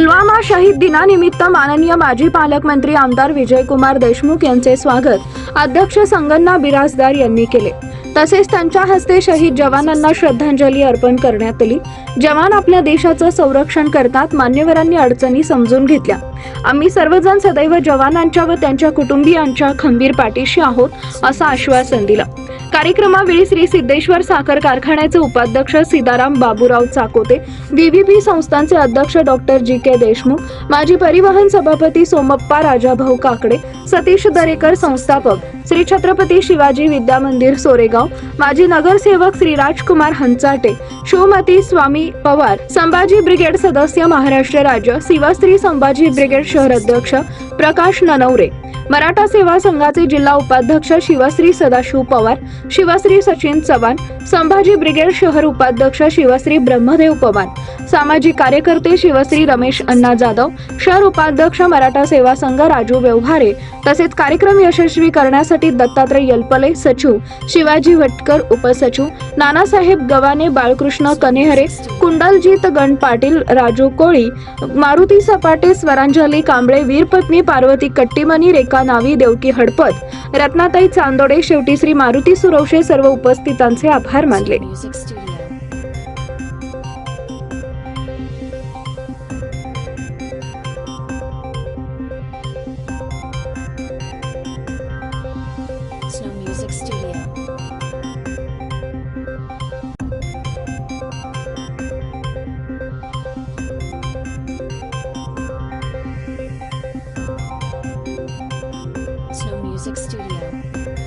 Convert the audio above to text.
पुलवामा शहीद दिनानिमित्त माननीय माजी पालकमंत्री आमदार विजयकुमार देशमुख यांचे स्वागत अध्यक्ष संगन्ना बिराजदार यांनी केले. तसेच त्यांच्या हस्ते शहीद जवानांना श्रद्धांजली अर्पण करण्यात आली. जवान आपल्या देशाचं संरक्षण करतात मान्यवरांनी अडचणी समजून घेतल्या. आम्ही सर्वजण सदैव जवानांच्या व त्यांच्या कुटुंबियांच्या खंबीर पाठीशी आहोत असं आश्वासन दिलं. कार्यक्रमावेळी श्री सिद्धेश्वर साखर कारखान्याचे उपाध्यक्ष सीताराम बाबूराव चाकोते व्हीव्हीपी संस्थांचे अध्यक्ष डॉक्टर जी के देशमुख माजी परिवहन सभापती सोमप्पा राजाभाऊ काकडे सतीश दरेकर संस्थापक श्री छत्रपती शिवाजी विद्या मंदिर सोरेगाव माजी नगरसेवक श्री राजकुमार हंचाटे शिवमती स्वामी पवार संभाजी ब्रिगेड सदस्य महाराष्ट्र राज्य शिवस्त्री संभाजी ब्रिगेड शहर अध्यक्ष प्रकाश ननवरे मराठा सेवा संघाचे जिल्हा उपाध्यक्ष शिवश्री सदाशिव पवार शिवश्री सचिन चव्हाण संभाजी ब्रिगेड शहर उपाध्यक्ष शिवश्री ब्रह्मदेव पवार सामाजिक कार्यकर्ते शिवश्री रमेश अण्णा जाधव शहर उपाध्यक्ष मराठा सेवा संघ राजू व्यवहारे तसेच कार्यक्रम यशस्वी करण्यासाठी दत्तात्रय यलपले सचिव शिवाजी भटकर उपसचिव नानासाहेब गवाने बाळकृष्ण कनेहरे कुंडलजीत गण पाटील राजू कोळी मारुती सपाटे स्वरांजली कांबळे वीरपत्नी पार्वती कट्टीमनी रेखा नावी देवकी हडपत रत्नाताई चांदोडे शेवटी श्री मारुती सुरवशे सर्व उपस्थितांचे आभार मानले Music Studio. music studio.